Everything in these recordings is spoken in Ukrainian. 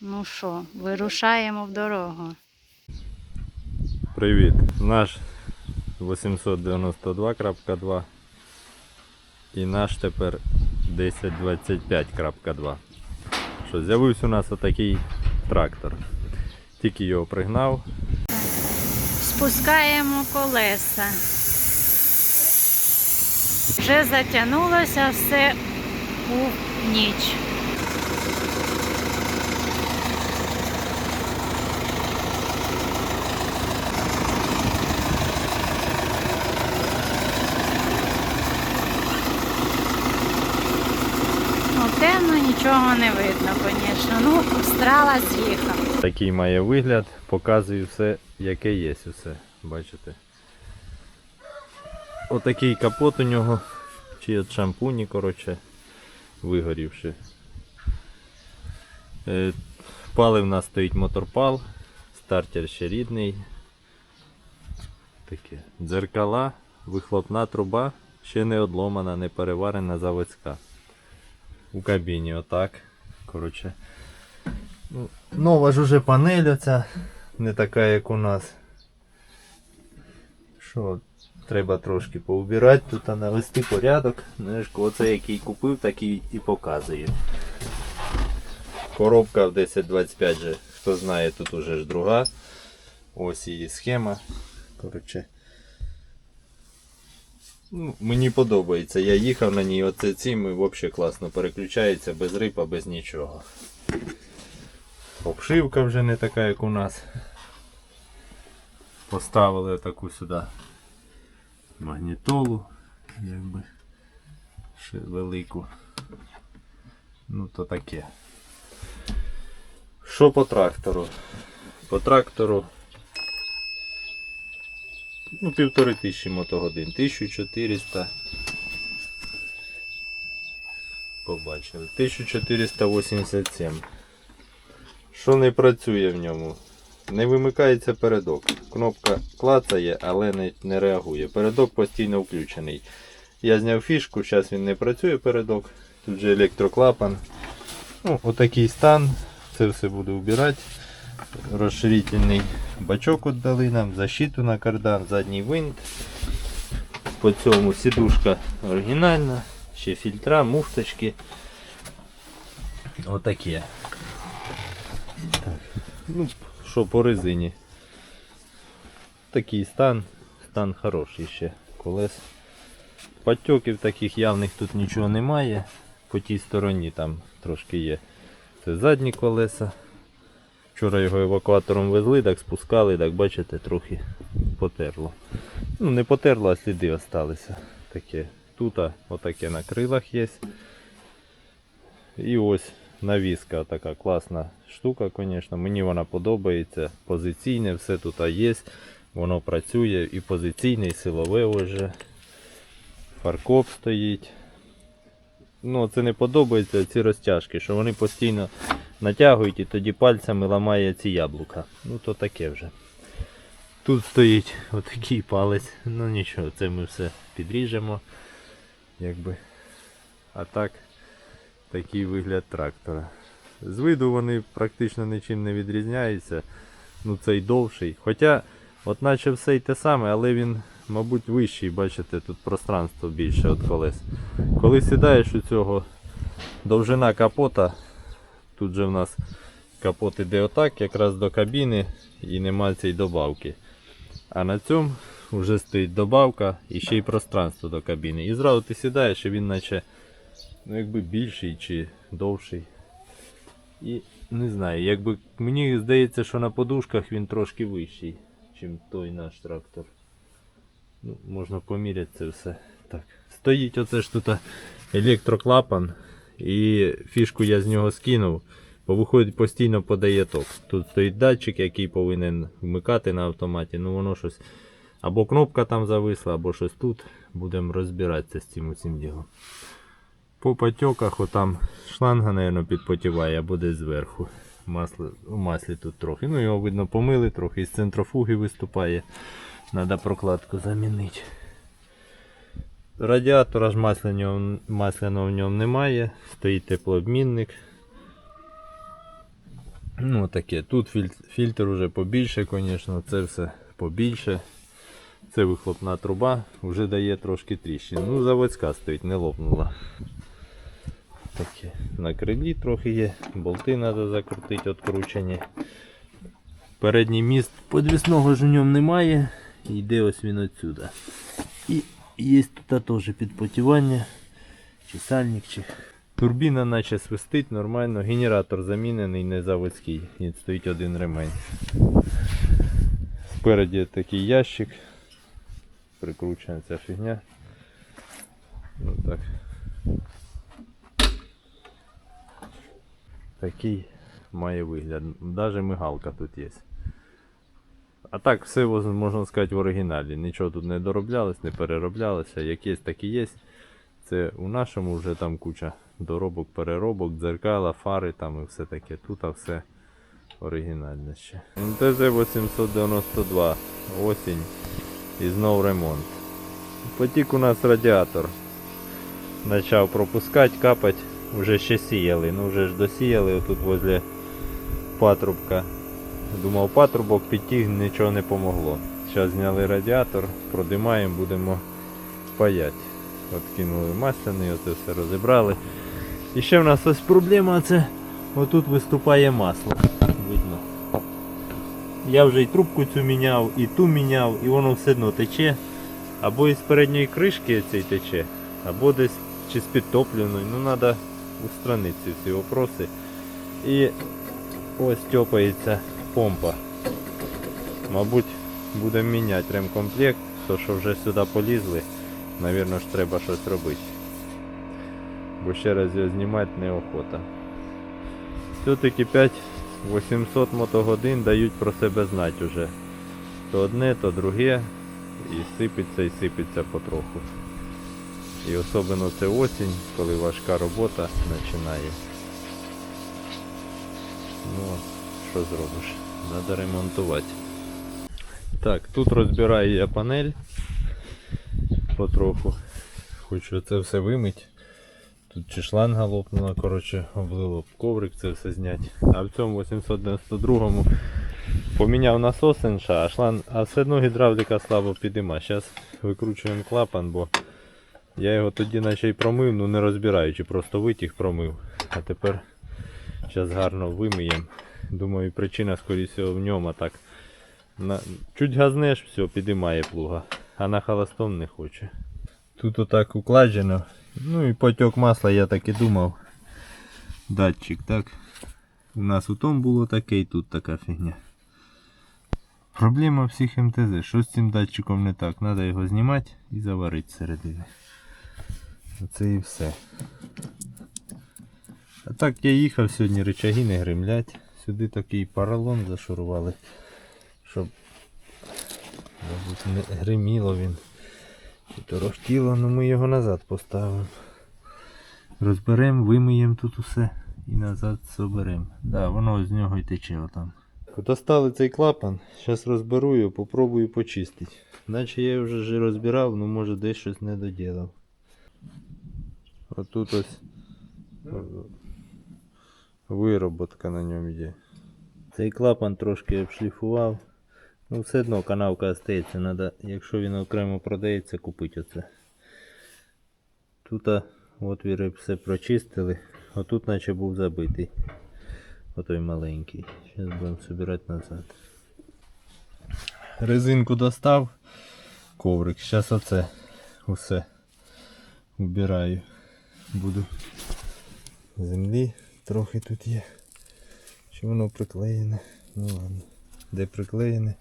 Ну що, вирушаємо в дорогу. Привіт! Наш 892.2 і наш тепер 1025.2. Що, з'явився у нас отакий трактор. Тільки його пригнав. Спускаємо колеса. Вже затягнулося все у ніч. Ну, темно, нічого не видно, звісно. Ну, страла з'їхав. Такий має вигляд, показую все, яке є усе. Бачите? Отакий капот у нього, чи від шампуні, коротше, вигорівши. Е, Палив у нас стоїть моторпал, стартер ще рідний. Таке. Дзеркала, вихлопна труба, ще не одломана, не переварена заводська. У кабіні отак. Коротше. Ну, Нова ж уже панель оця, не така як у нас. Що, треба трошки поубирати тут, а навести порядок. Знаєш, оце який купив, такий і показує. Коробка в 1025 же, хто знає, тут уже ж друга. Ось її схема. Коротше. Ну, мені подобається. Я їхав на ній, оце цим і взагалі класно переключається без рипа, без нічого. Обшивка вже не така, як у нас. Поставили таку сюди магнітолу, якби ще велику. Ну то таке. Що по трактору? По трактору ну, півтори тисячі мотогодин, 1400. Побачили. 1487. Що не працює в ньому? Не вимикається передок. Кнопка клацає, але не, не реагує. Передок постійно включений. Я зняв фішку, зараз він не працює передок. Тут же електроклапан. Ну, отакий стан. Це все буду вбирати. Розширительний бачок от дали нам, защиту на кардан, задній винт. По цьому сідушка оригінальна, ще фільтра, муфточки. Отаке. Ну, що по резині. Такий стан, стан хороший ще колес. Потьоків таких явних тут нічого немає. По тій стороні там трошки є. Це задні колеса. Вчора його евакуатором везли, так спускали, так бачите, трохи потерло. Ну не потерло, а сліди осталися. Таке. Тут отаке на крилах є. І ось навіска така класна штука, звісно. Мені вона подобається. Позиційне, все тут є. Воно працює і позиційне, і силове вже. Фаркоп стоїть. Ну, це не подобається ці розтяжки, що вони постійно натягують і тоді пальцями ламає ці яблука. Ну то таке вже. Тут стоїть отакий палець. Ну нічого, це ми все підріжемо. Якби. А так такий вигляд трактора. З виду вони практично нічим не відрізняються. Ну цей довший. Хоча, от наче все й те саме, але він, мабуть, вищий, бачите, тут пространство більше від колес. Коли сідаєш у цього довжина капота, тут же в нас капот іде отак, якраз до кабіни і нема цієї добавки. А на цьому вже стоїть добавка і ще й пространство до кабіни. І зразу ти сідаєш, і він наче ну, якби більший чи довший. І не знаю, якби мені здається, що на подушках він трошки вищий, ніж той наш трактор. Ну, можна поміряти це все. Так. Стоїть оце ж тут електроклапан. І фішку я з нього скинув, бо виходить постійно подає ток. Тут стоїть датчик, який повинен вмикати на автоматі. Ну воно щось або кнопка там зависла, або щось тут. Будемо розбиратися з цим усім ділом. По потьоках отам шланга, мабуть, підпотіває або десь зверху. Масло, у маслі тут трохи. Ну його видно помили, трохи із центрофуги виступає. Треба прокладку замінити. Радіатора ж масляного, в ньому немає. Стоїть теплообмінник. Ну таке. Тут фільтр, уже побільше, звісно, це все побільше. Це вихлопна труба, вже дає трошки тріщин. Ну, заводська стоїть, не лопнула. Таке. На крилі трохи є, болти треба закрутити, відкручені. Передній міст подвісного ж у ньому немає. Йде ось він отсюда. І є тут теж підпотівання, чи сальник, чи. Турбіна наче свистить нормально, генератор замінений, не заводський. І стоїть один ремень. Спереді такий ящик. Прикручена ця фігня. Ну так. Такий має вигляд. Навіть мигалка тут є. А так все можна сказати в оригіналі. Нічого тут не дороблялось, не перероблялося. Як є, так і є. Це у нашому вже там куча доробок, переробок, дзеркала, фари там і все таке. Тут а все оригінальне ще. МТЗ 892. Осінь. І знов ремонт. Потік у нас радіатор. Почав пропускати, капати. Вже ще сіяли. Ну вже ж досіяли отут возле патрубка. Думав патрубок підтіг, нічого не помогло. Зараз зняли радіатор, продимаємо, будемо паяти. От кинули масляний, оце все розібрали. І ще в нас ось проблема, це отут виступає масло. Видно. Я вже і трубку цю міняв, і ту міняв, і воно все одно тече. Або із передньої кришки цей тече, або десь чи з підтопленої. Ну треба устранити ці всі вопроси. І ось тьопається помпа. Мабуть, будемо міняти ремкомплект, то що вже сюди полізли, навірно ж треба щось робити. Бо ще раз його знімати неохота. Все-таки 5800 мотогодин дають про себе знати вже. То одне, то друге. І сипеться і сипеться потроху. І особливо це осінь, коли важка робота починає. Ну, що зробиш? Треба ремонтувати. Так, тут розбираю я панель потроху. Хочу це все вимити. Тут чи шланга лопнула, коротше, облило коврик це все зняти. А в цьому 892-му поміняв насос НШ, а шланг, а все одно гідравліка слабо підійма. Зараз викручуємо клапан, бо я його тоді наче й промив, ну не розбираючи, просто витяг промив. А тепер зараз гарно вимиємо. Думаю, причина скоріше в ньому так. На... Чуть газнеш, все, підіймає плуга, а на холостом не хоче. Тут отак укладено. Ну і потік масла, я так і думав. Датчик, так. У нас у тому було таке і тут така фігня. Проблема всіх МТЗ. Що з цим датчиком не так? Треба його знімати і заварити всередині. Оце і все. А так я їхав сьогодні, речаги не гримлять. Сюди такий поролон зашурували, щоб мабуть, не гриміло він. Чи торохтіло, ну ми його назад поставимо. Розберемо, вимиємо тут усе і назад соберемо. Да, воно з нього й тече отам. Достали цей клапан, зараз розберу його, попробую почистити. Наче я вже ж розбирав, ну може десь щось не доділав. Отут ось вироботка на ньому є. Цей клапан трошки обшліфував. Ну все одно канавка остається, надо, якщо він окремо продається, купити оце. Тут а, отвіри все прочистили, отут наче був забитий. Отой маленький. Зараз будемо збирати назад. Резинку достав, коврик. Зараз оце усе убираю. Буду землі трохи тут є. Чи воно приклеєне? Ну ладно. Де приклеєне?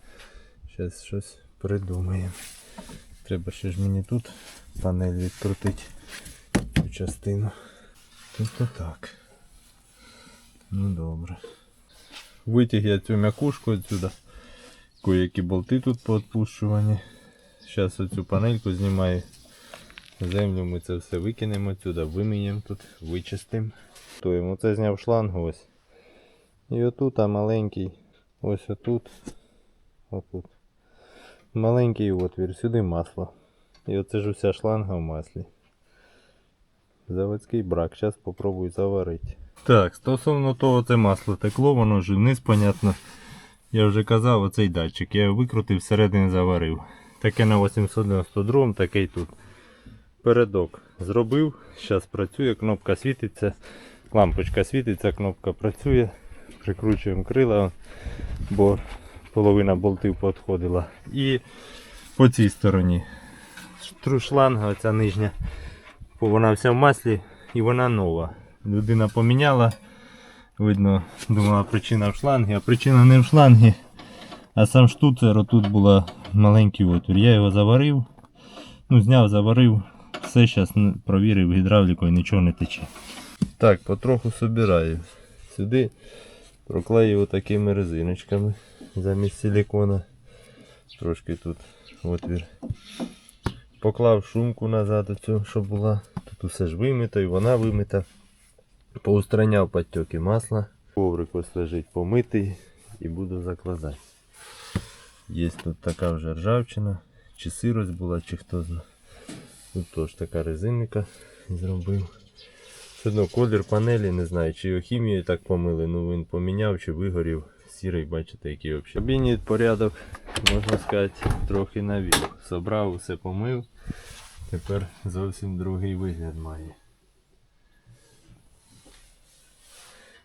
Зараз щось придумаємо. Треба ще ж мені тут панель відкрутити цю частину. Тут отак. Ну добре. Витяг я цю м'якушку відсюди. Кое-які болти тут поотпущувані. Зараз оцю панельку знімаю. Землю ми це все викинемо сюди, виміємо тут, вичистимо. Тоємо. Оце зняв шлангу ось. І отут, а маленький. Ось отут. Отут. Маленький отвір, сюди масло. І оце ж уся шланга в маслі. Заводський брак. Зараз попробую заварити. Так, стосовно того, це масло текло, воно ж вниз, понятно. Я вже казав, оцей датчик. Я його викрутив, всередині заварив. Таке на 892, такий тут. Передок зробив, зараз працює, кнопка світиться, лампочка світиться, кнопка працює. Прикручуємо крила, бо половина болтів підходила. І по цій стороні. Шланга, оця нижня, вона вся в маслі і вона нова. Людина поміняла. Видно, думала причина в шлангі, а причина не в шлангі. А сам штуцер, отут була маленький отвір. Я його заварив. Ну, зняв, заварив. Все зараз провірив гідравлікою, нічого не тече. Так, потроху собираю. Сюди проклею такими резиночками замість силикона. Трошки тут отвір. Поклав шумку назад оцю, щоб була. Тут усе ж вимито і вона вимита. Поустраняв підтьоки масла. Коврик ось лежить помитий і буду закладати. Є тут така вже ржавчина, чи сирость була, чи хто знає. Тут теж така резинка зробив. Все одно колір панелі, не знаю, чи його хімією так помили, ну він поміняв чи вигорів. Сірий, бачите, який взагалі. Кабіні порядок, можна сказати, трохи навів. Собрав, усе помив. Тепер зовсім другий вигляд має.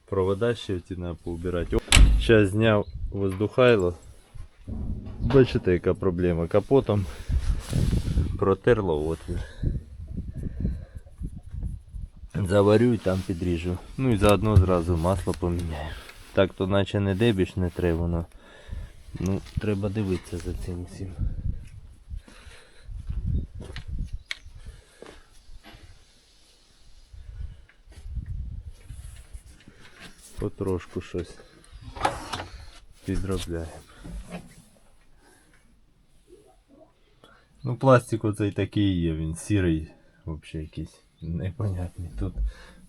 Провода ще ці треба поубирати. Зараз зняв воздухайло. Бачите, яка проблема. Капотом протерло отвір. Заварю і там підріжу. Ну і заодно зразу масло поміняю. Так то наче не дебіш не треба воно. Ну, треба дивитися за цим всім. Потрошку щось підробляємо. Ну, пластик оцей такий є, він сірий, взагалі якийсь непонятний. Тут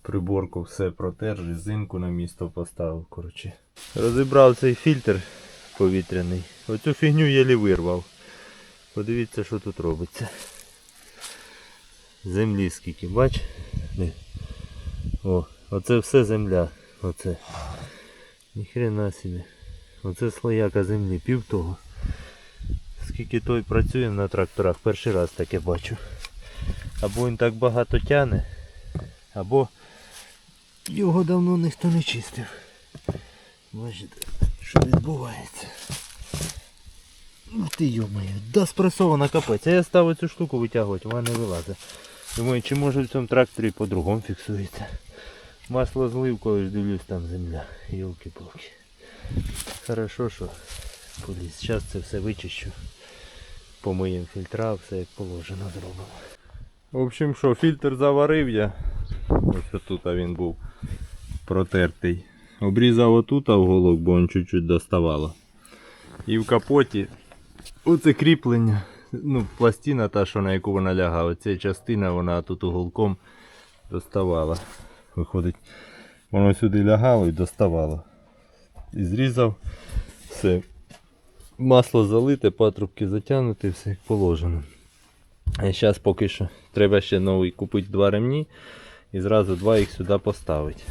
приборку все протер, резинку на місто поставив. коротше. Розібрав цей фільтр повітряний. Оцю фігню єлі вирвав. Подивіться, що тут робиться. Землі скільки, бач? О, оце все земля. Оце. Ніхрена собі. Оце слояка землі, пів того. Скільки той працює на тракторах, перший раз таке бачу. Або він так багато тяне, або його давно ніхто не чистив. Бачите, що відбувається. Ух ти йомаю, да спресована капець. А я став цю штуку витягувати, вона не вилазить. Думаю, чи може в цьому тракторі по-другому фіксується. Масло злив, коли ж дивлюсь, там земля. Йолки-палки. Хорошо, що поліз. Зараз це все вичищу. Помиємо фільтра, все як положено зробимо. В общем, що, фільтр заварив я. Ось тут він був протертий. Обрізав отут уголок, бо він чуть-чуть доставало. І в капоті оце кріплення. Ну, пластина та, що на яку вона лягала. Оця частина вона тут уголком доставала. Виходить, воно сюди лягало і доставало. І зрізав все. Масло залите, патрубки затягнуті, все як положено. А зараз поки що треба ще новий купити два ремні і зразу два їх сюди поставити.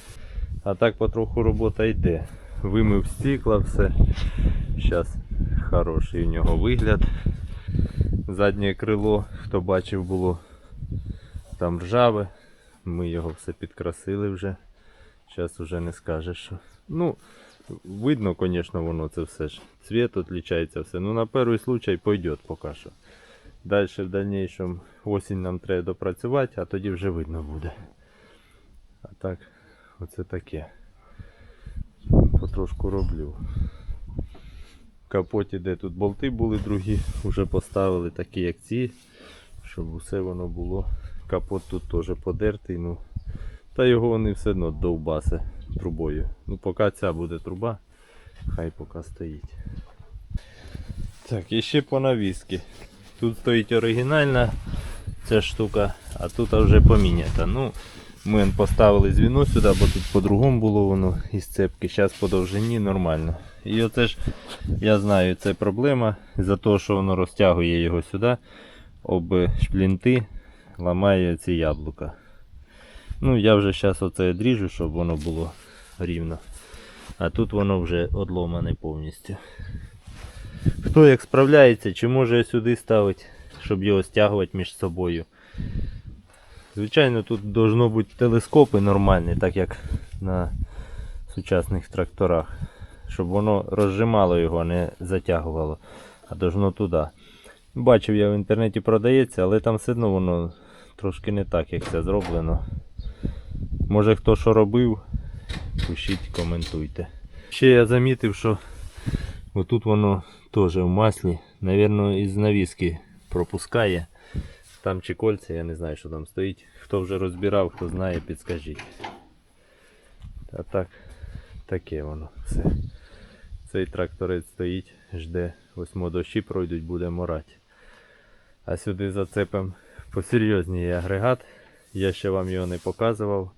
А так потроху робота йде. Вимив стекла, все. Зараз хороший у нього вигляд. Заднє крило, хто бачив, було там ржаве. Ми його все підкрасили вже. Зараз вже не скажеш, що. Ну, видно, звісно, воно це все ж. Цвіт відрізняється все. Ну на перший случай пойде поки що. Далі в дальнейшем осінь нам треба допрацювати, а тоді вже видно буде. А так, оце таке. Потрошку роблю. Капоті, де тут болти були другі, вже поставили такі, як ці, щоб усе воно було. Капот тут теж подертий, ну. Та його вони все одно довбасе трубою. Ну поки ця буде труба, хай поки стоїть. Так, і ще по навіски. Тут стоїть оригінальна ця штука, а тут вже помінята. Ну, ми поставили звіно сюди, бо тут по-другому було воно із цепки. Зараз по довжині нормально. І оце ж, я знаю, це проблема. За те, що воно розтягує його сюди, об шплінти ламає ці яблука. Ну, я вже зараз оце дріжу, щоб воно було рівно. А тут воно вже одломане повністю. Хто як справляється, чи може сюди ставити, щоб його стягувати між собою. Звичайно, тут должно бути телескопи нормальні, так як на сучасних тракторах. Щоб воно розжимало його, а не затягувало, а должно туди. Бачив я в інтернеті продається, але там все одно воно трошки не так, як це зроблено. Може хто що робив, пишіть, коментуйте. Ще я замітив, що отут воно теж в маслі. Навірно, із навіски пропускає. Там чи кольця, я не знаю, що там стоїть. Хто вже розбирав, хто знає, підскажіть. А так, таке воно все. Цей тракторець стоїть, жде, восьмо дощі пройдуть, буде морати. А сюди зацепимо посерйозній агрегат. Я ще вам його не показував.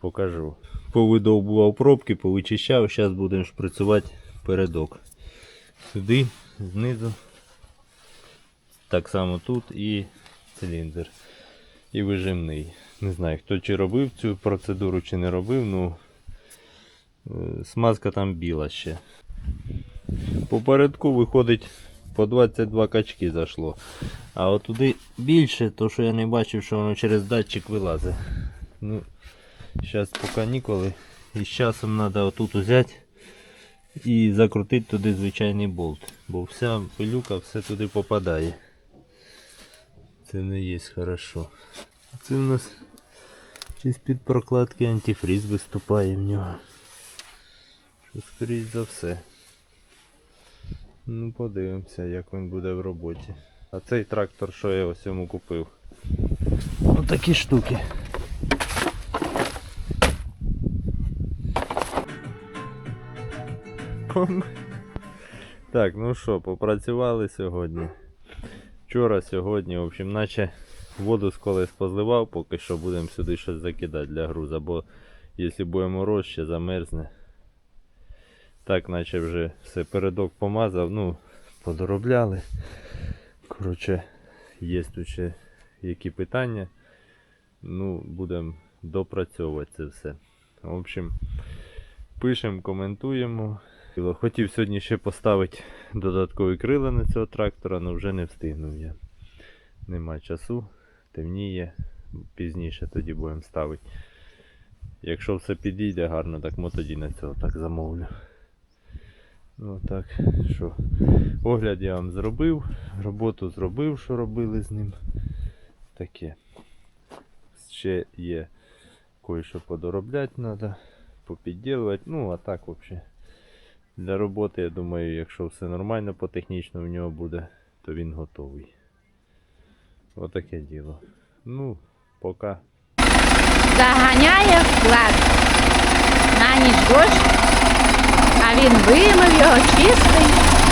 Покажу. Повидовбував пробки, повичищав, зараз будемо шприцювати передок. Сюди, знизу. Так само тут і циліндр. І вижимний. Не знаю, хто чи робив цю процедуру, чи не робив, ну е, смазка там біла ще. По передку виходить по 22 качки зайшло. А от туди більше, то що я не бачив, що воно через датчик вилазить. Ну, зараз поки ніколи. І з часом треба отут взяти і закрутити туди звичайний болт. Бо вся пилюка все туди попадає. Це не є хорошо. Це в нас щось під прокладки антифріз виступає в нього. Що скоріш за все. Ну, подивимося, як він буде в роботі. А цей трактор, що я ось йому купив. Отакі штуки. Ком- Так, ну що, попрацювали сьогодні. Вчора, сьогодні, в общем, наче воду з колес позливав, поки що будемо сюди щось закидати для груза, бо якщо буде мороз, ще замерзне. Так, наче вже все передок помазав, ну, подоробляли. Коротше, є тут ще які питання. Ну, будемо допрацьовувати це все. В общем, пишемо, коментуємо. Хотів сьогодні ще поставити додаткові крила на цього трактора, але вже не встигнув я. Нема часу, темніє, пізніше тоді будемо ставити. Якщо все підійде гарно, так мо тоді на цього так замовлю. Ну так, що, огляд я вам зробив, роботу зробив, що робили з ним. Таке. Ще є кое-що подоробляти треба, попідділувати. Ну, а так взагалі. Для роботи, я думаю, якщо все нормально по технічно в нього буде, то він готовий. Отаке діло. Ну, пока. Заганяє вклад. На ніч дощ, а він вимив його чистий.